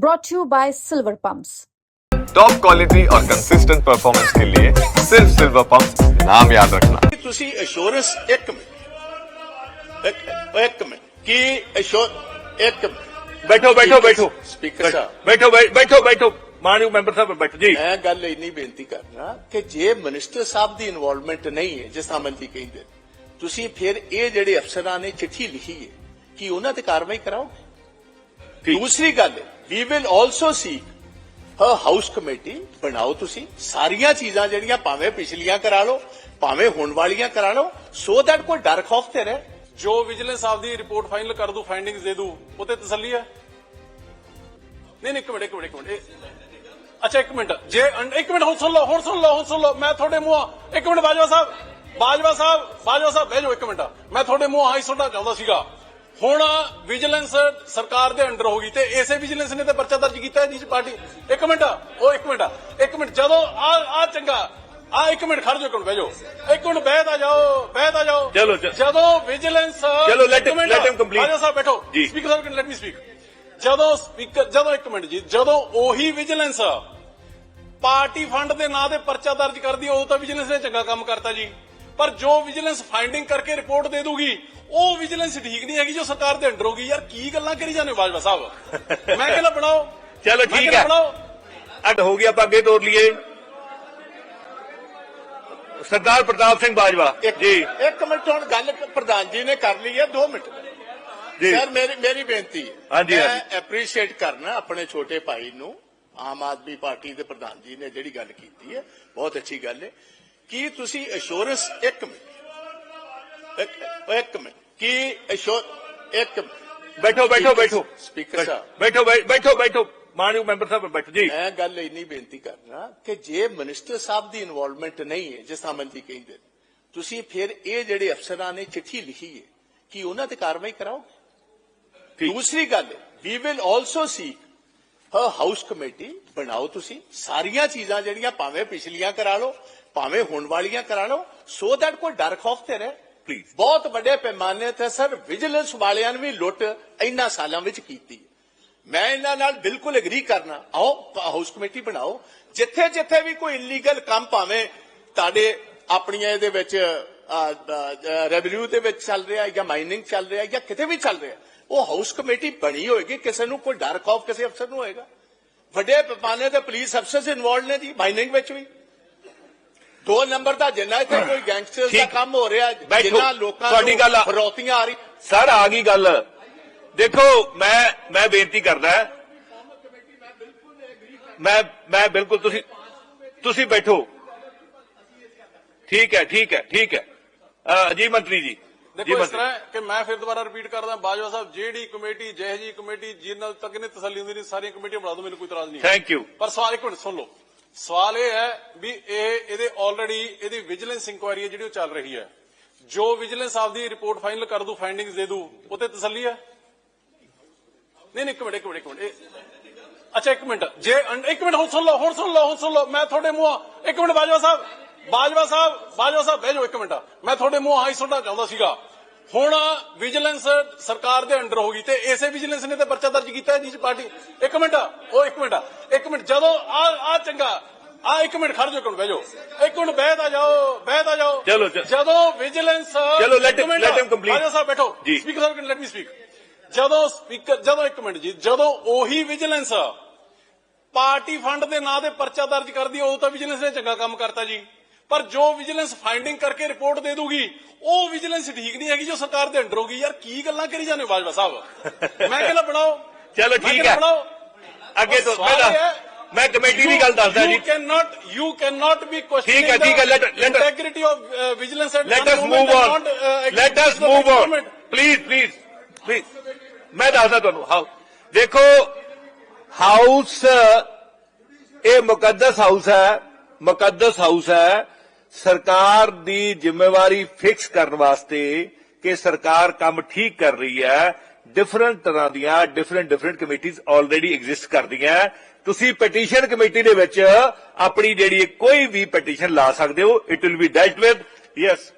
brought to you by Silver Pumps. Top quality और consistent performance के लिए सिर्फ सिल्वर पंप नाम याद रखना ਕਿ ਤੁਸੀਂ ਅਸ਼ੋਰੈਂਸ ਇੱਕ ਮਿੰਟ ਇੱਕ ਇੱਕ ਮਿੰਟ ਕੀ ਅਸ਼ੋਰ ਇੱਕ ਮਿੰਟ ਬੈਠੋ ਬੈਠੋ ਬੈਠੋ ਸਪੀਕਰ ਸਾਹਿਬ ਬੈਠੋ ਬੈ- ਬੈਠੋ ਬੈਠੋ ਮਾਨਯੋਗ ਮੈਂਬਰ ਸਾਹਿਬ ਬੈਠੋ ਜੀ ਮੈਂ ਗੱਲ ਇੰਨੀ ਬੇਨਤੀ ਕਰਨਾ ਕਿ ਜੇ ਮਿਨਿਸਟਰ ਸਾਹਿਬ ਦੀ ਇਨਵੋਲਵਮੈਂਟ ਨਹੀਂ ਹੈ ਜਿਸ ਤਰ੍ਹਾਂ ਮੰਤਰੀ ਕਹਿੰਦੇ ਨੇ, ਤੁਸੀਂ ਫਿਰ ਇਹ ਜਿਹੜੇ ਅਫਸਰਾਂ ਨੇ ਚਿੱਠੀ ਲਿਖੀ ਹੈ ਕਿ ਉਹਨਾਂ ਤੇ ਕਾਰਵਾਈ ਕਰਾਓਗੇ ਠੀਕ। ਦੂਸਰੀ ਗੱਲ ਵੀ will also a house committee ਬਣਾਓ ਤੁਸੀਂ ਸਾਰੀਆਂ ਚੀਜ਼ਾਂ ਜਿਹੜੀਆਂ ਭਾਵੇਂ ਪਿਛਲੀਆਂ ਕਰਾ ਲਓ ਭਾਵੇਂ ਹੁਣ ਵਾਲੀਆਂ ਕਰਾ ਲਓ ਸੋ ਦੈਟ ਕੋਈ ਡਰ ਖੌਫ ਤੇ ਰਹੇ। ਜੋ ਵਿਜੀਲੈਂਸ ਸਾਹਿਬ ਦੀ ਰਿਪੋਰਟ ਫਾਈਨਲ ਕਰ ਦੂ ਫਾਈਂਡਿੰਗਸ ਦੇ ਦੂ ਉਹ ਤੇ ਤਸੱਲੀ ਹੈ। ਨਹੀਂ ਨਹੀਂ ਇੱਕ ਮਿੰਟ ਇੱਕ ਮਿੰਟ ਇੱਕ ਮਿੰਟ ਇਹ- ਅੱਛਾ ਇੱਕ ਮਿੰਟ ਜੇ ਇੱਕ ਮਿੰਟ ਹੁਣ ਸੁਣ ਲਓ ਹੁਣ ਸੁਣ ਲਓ ਹੁਣ ਸੁਣ ਲਓ ਮੈਂ ਤੁਹਾਡੇ ਮੂੰਹ ਇੱਕ ਮਿੰਟ ਬਾਜਵਾ ਸਾਹਿਬ ਬਾਜਵਾ ਸਾਹਿਬ ਬਾਜਵਾ ਸਾਹਿਬ ਬਹਿ ਜਾਓ ਇੱਕ ਮਿੰਟ। ਮੈਂ ਤੁਹਾਡੇ ਮੂੰਹ ਆਈ ਸੁਣਨਾ ਚਾਹੁੰਦਾ ਸੀਗਾ। ਹੁਣ ਵਿਜੀਲੈਂਸ ਸਰਕਾਰ ਦੇ ਅੰਡਰ ਹੋ ਗਈ ਤੇ ਇਸੇ ਵਿਜੀਲੈਂਸ ਨੇ ਤੇ ਪਰਚਾ ਦਰਜ ਕੀਤਾ ਜੀ ਪਾਰਟੀ ਇੱਕ ਮਿੰਟ ਉਹ ਇੱਕ ਮਿੰਟ ਇੱਕ ਮਿੰਟ ਜਦੋਂ ਆ ਆ ਚੰਗਾ ਆ ਇੱਕ ਮਿੰਟ ਖੜ ਜਾਓ ਮਿੰਟ ਬਹਿ ਜਾਓ ਇੱਕ ਮਿੰਟ ਬਹਿ ਤਾਂ ਜਾਓ ਬਹਿ ਤਾਂ ਜਾਓ ਚਲੋ। ਜਦੋਂ ਵਿਜੀਲੈਂਸ ਚਲੋ, minute, let him complete. Bajwa ਸਾਹਿਬ ਬੈਠੋ। ਸਪੀਕਰ ਸਾਹਿਬ ਕੈਨ ਲੈਟ ਮੀ ਸਪੀਕ ਜਦੋਂ ਸਪੀਕਰ ਜਦੋਂ ਇੱਕ ਮਿੰਟ ਜੀ ਜਦੋਂ ਉਹੀ ਵਿਜੀਲੈਂਸ ਪਾਰਟੀ ਫੰਡ ਦੇ ਨਾਂ ਤੇ ਪਰਚਾ ਦਰਜ ਕਰਦੀ ਹੈ, ਉਦੋਂ ਤਾਂ ਵਿਜੀਲੈਂਸ ਨੇ ਚੰਗਾ ਕੰਮ ਕਰਤਾ ਜੀ ਪਰ ਜੋ ਵਿਜੀਲੈਂਸ ਫਾਈਂਡਿੰਗ ਕਰਕੇ ਰਿਪੋਰਟ ਦੇ ਦੂਗੀ ਉਹ ਵਿਜੀਲੈਂਸ ਠੀਕ ਨਹੀਂ ਹੈਗੀ ਜੋ ਸਰਕਾਰ ਦੇ ਅੰਡਰ ਹੋਗੀ ਯਾਰ ਕੀ ਗੱਲਾਂ ਕਰੀ ਜਾਂਦੇ ਬਾਜਵਾ ਸਾਹਿਬ? ਮੈਂ ਕਹਿੰਦਾ ਬਣਾਓ। ਚਲੋ ਠੀਕ ਹੈ। ਬਣਾਓ। ਅੱਡ ਹੋ ਗਿਆ ਆਪਾਂ ਅੱਗੇ ਤੋਰ ਲਈਏ। ਸਰਦਾਰ ਪ੍ਰਤਾਪ ਸਿੰਘ ਬਾਜਵਾ ਜੀ। ਇੱਕ ਮਿੰਟ ਹੁਣ ਗੱਲ ਪ੍ਰਧਾਨ ਜੀ ਨੇ ਕਰ ਲਈ ਹੈ 2 ਮਿੰਟ। ਜੀ। ਸਰ ਮੇਰੀ ਮੇਰੀ ਬੇਨਤੀ। ਹੈ ਹਾਂਜੀ, ਮੈਂ। ਐਪਰੀਸ਼ੀਏਟ ਕਰਨਾ ਆਪਣੇ ਛੋਟੇ ਭਾਈ ਨੂੰ ਆਮ ਆਦਮੀ ਪਾਰਟੀ ਦੇ ਪ੍ਰਧਾਨ ਜੀ ਨੇ ਜਿਹੜੀ ਗੱਲ ਕੀਤੀ ਹੈ ਬਹੁਤ ਅੱਛੀ ਗੱਲ ਹੈ। ਕੀ ਤੁਸੀਂ ਅਸ਼ੋਰੈਂਸ ਇੱਕ ਮਿੰਟ ਇੱਕ- ਇੱਕ ਮਿੰਟ ਕੀ ਅਸ਼ੋਰ ਇੱਕ ਬੈਠੋ ਬੈਠੋ ਬੈਠੋ। ਸਪੀਕਰ ਸਾਹਿਬ। ਬੈਠੋ ਬੈਠੋ ਬੈਠੋ। ਮਾਨਯੋਗ ਮੈਂਬਰ ਸਾਹਿਬ ਬੈਠੋ ਜੀ। ਮੈਂ ਗੱਲ ਇੰਨੀ ਬੇਨਤੀ ਕਰਨਾ ਕਿ ਜੇ ਮਿਨਿਸਟਰ ਸਾਹਿਬ ਦੀ ਇਨਵੋਲਵਮੈਂਟ ਨਹੀਂ ਹੈ ਜਿਸ ਤਰ੍ਹਾਂ ਮੰਤਰੀ ਕਹਿੰਦੇ ਤੁਸੀਂ ਫਿਰ ਇਹ ਜਿਹੜੇ ਅਫਸਰਾਂ ਨੇ ਚਿੱਠੀ ਲਿਖੀ ਹੈ ਕਿ ਉਹਨਾਂ ਤੇ ਕਾਰਵਾਈ ਕਰਾਓਗੇ। ਦੂਸਰੀ ਗੱਲ ਵੀ will also seek house committee ਬਣਾਓ ਤੁਸੀਂ। ਸਾਰੀਆਂ ਚੀਜ਼ਾਂ ਜਿਹੜੀਆਂ ਭਾਵੇਂ ਪਿਛਲੀਆਂ ਕਰਾ ਲਓ ਭਾਵੇਂ ਹੁਣ ਵਾਲੀਆਂ ਕਰਾ ਲਓ ਸੋ ਦੈਟ ਕੋਈ ਡਰ ਖੌਫ ਤੇ ਰਹੇ। Please. ਬਹੁਤ ਵੱਡੇ ਪੈਮਾਨੇ ਤੇ ਸਰ ਵਿਜੀਲੈਂਸ ਵਾਲਿਆਂ ਨੇ ਵੀ ਲੁੱਟ ਇੰਨਾ ਸਾਲਾਂ ਵਿੱਚ ਕੀਤੀ। ਮੈਂ ਇਹਨਾਂ ਨਾਲ ਬਿਲਕੁਲ ਐਗਰੀ ਕਰਨਾ। ਆਓ ਹਾਊਸ ਕਮੇਟੀ ਬਣਾਓ। ਜਿੱਥੇ ਜਿੱਥੇ ਵੀ ਕੋਈ ਇਲੀਗਲ ਕੰਮ ਭਾਵੇਂ ਤੁਹਾਡੇ ਆਪਣੀਆਂ ਇਹਦੇ ਵਿੱਚ ਰੈਵਨਿਊ ਦੇ ਵਿੱਚ ਚੱਲ ਰਿਹਾ ਜਾਂ ਮਾਈਨਿੰਗ ਚੱਲ ਰਿਹਾ ਜਾਂ ਕਿਤੇ ਵੀ ਚੱਲ ਰਿਹਾ ਉਹ ਹਾਊਸ ਕਮੇਟੀ ਬਣੀ ਹੋਏਗੀ। ਕਿਸੇ ਨੂੰ ਕੋਈ ਡਰ ਖੌਫ ਕਿਸੇ ਅਫਸਰ ਨੂੰ ਹੋਏਗਾ। ਵੱਡੇ ਪੈਮਾਨੇ ਤੇ ਪੁਲਿਸ ਅਫਸਰ ਇਨਵੋਲਡ ਨੇ ਜੀ ਮਾਈਨਿੰਗ ਵਿੱਚ ਵੀ। ਦੋ ਨੰਬਰ ਦਾ ਜਿੰਨਾ ਇੱਥੇ ਕੋਈ ਗੈਂਗਸਟਰਸ ਦਾ। ਕੰਮ ਹੋ ਰਿਹਾ। ਜਿੰਨਾ ਲੋਕਾਂ ਤੁਹਾਡੀ ਗੱਲ ਆ- ਫਰੋਤੀਆਂ ਆ ਰਹੀ ਸਰ ਆ ਗਈ ਗੱਲ। ਦੇਖੋ ਮੈਂ ਮੈਂ ਬੇਨਤੀ ਕਰਦਾ। ਮੈਂ ਮੈਂ ਬਿਲਕੁਲ ਤੁਸੀਂ ਤੁਸੀਂ ਬੈਠੋ। ਠੀਕ ਹੈ ਠੀਕ ਹੈ ਠੀਕ ਹੈ। ਅ, ਜੀ ਮੰਤਰੀ ਜੀ। ਦੇਖੋ ਇਸ ਤਰ੍ਹਾਂ ਕਿ ਮੈਂ ਫਿਰ ਦੁਬਾਰਾ ਰਿਪੀਟ ਕਰਦਾ ਬਾਜਵਾ ਸਾਹਿਬ ਜਿਹੜੀ ਕਮੇਟੀ ਜਿਹੋ ਜੀ ਕਮੇਟੀ ਜਿੰਨਾਂ ਤੱਕ ਨੇ ਤਸੱਲੀ ਹੁੰਦੀ ਨਹੀਂ ਸਾਰੀਆਂ ਕਮੇਟੀਆਂ ਬਣਾ ਦਿਓ ਮੈਨੂੰ ਕੋਈ ਇਤਰਾਜ਼ ਨਹੀਂ। ਥੈਂਕ ਯੂ ਪਰ ਸਵਾਲ ਇੱਕ ਮਿੰਟ ਸੁਣ ਲਓ। ਸਵਾਲ ਇਹ ਹੈ ਵੀ ਇਹ ਇਹਦੇ ਆਲਰੇਡੀ ਇਹਦੀ ਵਿਜੀਲੈਂਸ ਇਨਕੁਆਇਰੀ ਹੈ ਜਿਹੜੀ ਉਹ ਚੱਲ ਰਹੀ ਹੈ। ਜੋ ਵਿਜੀਲੈਂਸ ਆਪਦੀ ਰਿਪੋਰਟ ਫਾਈਨਲ ਕਰ ਦੂ ਫਾਈਂਡਿੰਗਸ ਦੇ ਦੂ ਉਹ ਤੇ ਤਸੱਲੀ ਹੈ? ਨਹੀਂ ਨਹੀਂ ਇੱਕ ਮਿੰਟ ਇੱਕ ਮਿੰਟ ਇੱਕ ਮਿੰਟ ਅੱਛਾ ਇੱਕ ਮਿੰਟ ਜੇ ਇੱਕ ਮਿੰਟ ਹੁਣ ਸੁਣ ਲਓ ਹੁਣ ਸੁਣ ਲਓ ਹੁਣ ਸੁਣ ਲਓ ਮੈਂ ਤੁਹਾਡੇ ਮੂੰਹ ਇੱਕ ਮਿੰਟ ਬਾਜਵਾ ਸਾਹਿਬ। ਬਾਜਵਾ ਸਾਹਿਬ ਬਾਜਵਾ ਸਾਹਿਬ ਬਹਿ ਜਾਓ ਇੱਕ ਮਿੰਟ। ਮੈਂ ਤੁਹਾਡੇ ਮੂੰਹ ਆਈ ਸੁਣਨਾ ਚਾਹੁੰਦਾ ਸੀਗਾ। ਹੁਣ ਵਿਜੀਲੈਂਸ ਸਰਕਾਰ ਦੇ ਅੰਡਰ ਹੋ ਗਈ ਤੇ ਇਸੇ ਵਿਜੀਲੈਂਸ ਨੇ ਤੇ ਪਰਚਾ ਦਰਜ ਕੀਤਾ ਜੀ ਪਾਰਟੀ। ਇੱਕ ਮਿੰਟ ਉਹ ਇੱਕ ਮਿੰਟ ਇੱਕ ਮਿੰਟ ਜਦੋਂ ਆ ਆ ਚੰਗਾ ਆ ਇੱਕ ਮਿੰਟ ਖੜ ਜਾਓ ਇੱਕ ਮਿੰਟ ਬਹਿ ਜਾਓ। ਇੱਕ ਮਿੰਟ ਬਹਿ ਤਾਂ ਜਾਓ ਬਹਿ ਤਾਂ ਜਾਓ। ਚਲੋ। ਜਦੋਂ ਵਿਜੀਲੈਂਸ ਚਲੋ, minute, let him complete. Bajwa ਸਾਹਿਬ ਬੈਠੋ। ਸਪੀਕਰ ਸਾਹਿਬ ਕੈਨ ਲੈਟ ਮੀ ਸਪੀਕ ਜਦੋਂ ਸਪੀਕਰ ਜਦੋਂ ਇੱਕ ਮਿੰਟ ਜੀ ਜਦੋਂ ਉਹੀ ਵਿਜੀਲੈਂਸ ਪਾਰਟੀ ਫੰਡ ਦੇ ਨਾਂ ਤੇ ਪਰਚਾ ਦਰਜ ਕਰਦੀ ਹੈ, ਉਦੋਂ ਤਾਂ ਵਿਜੀਲੈਂਸ ਨੇ ਚੰਗਾ ਕੰਮ ਕਰਤਾ ਜੀ। ਪਰ ਜੋ ਵਿਜੀਲੈਂਸ ਫਾਈਂਡਿੰਗ ਕਰਕੇ ਰਿਪੋਰਟ ਦੇ ਦੂਗੀ ਉਹ ਵਿਜੀਲੈਂਸ ਠੀਕ ਨਹੀਂ ਹੈਗੀ ਜੋ ਸਰਕਾਰ ਦੇ ਅੰਡਰ ਹੋਗੀ ਯਾਰ ਕੀ ਗੱਲਾਂ ਕਰੀ ਜਾਂਦੇ ਹੋ ਬਾਜਵਾ ਸਾਹਿਬ ਮੈਂ ਕਹਿੰਦਾ ਬਣਾਓ ਚਲੋ ਮੈਂ ਠੀਕ ਕਹਿੰਦਾ ਹੈ ਬਣਾਓ ਅੱਗੇ ਤੋਂ ਸਵਾਲ ਮੈਂ ਇਹ ਹੈ, ਦੱਸ- ਮੈਂ ਕਮੇਟੀ ਦੀ ਗੱਲ ਦੱਸਦਾ ਜੀ You cannot, you cannot be questioning ਠੀਕ ਹੈ, ਠੀਕ ਹੈ, let- the let- integrity of uh, vigilance and let us government move and on. not, uh, let us the move on. government. Please please please ਮੈਂ ਦੱਸਦਾ ਤੁਹਾਨੂੰ how ਦੇਖੋ house ਇਹ ਮੁਕੱਦਸ ਹਾਊਸ ਹੈ ਮੁਕੱਦਸ ਹਾਊਸ ਹੈ ਸਰਕਾਰ ਦੀ ਜ਼ਿੰਮੇਵਾਰੀ ਫਿਕਸ ਕਰਨ ਵਾਸਤੇ ਕਿ ਸਰਕਾਰ ਕੰਮ ਠੀਕ ਕਰ ਰਹੀ ਹੈ। ਡਿਫਰੈਂਟ ਤਰ੍ਹਾਂ ਦੀਆਂ ਡਿਫਰੈਂਟ ਡਿਫਰੈਂਟ ਕਮੇਟੀਆਂ ਆਲਰੇਡੀ ਐਗਜ਼ਿਸਟ ਕਰਦੀਆਂ ਤੁਸੀਂ ਪਟੀਸ਼ਨ ਕਮੇਟੀ ਦੇ ਵਿੱਚ ਆਪਣੀ ਜਿਹੜੀ ਕੋਈ ਵੀ ਪਟੀਸ਼ਨ ਲਾ ਸਕਦੇ ਹੋ it will be dealt with yes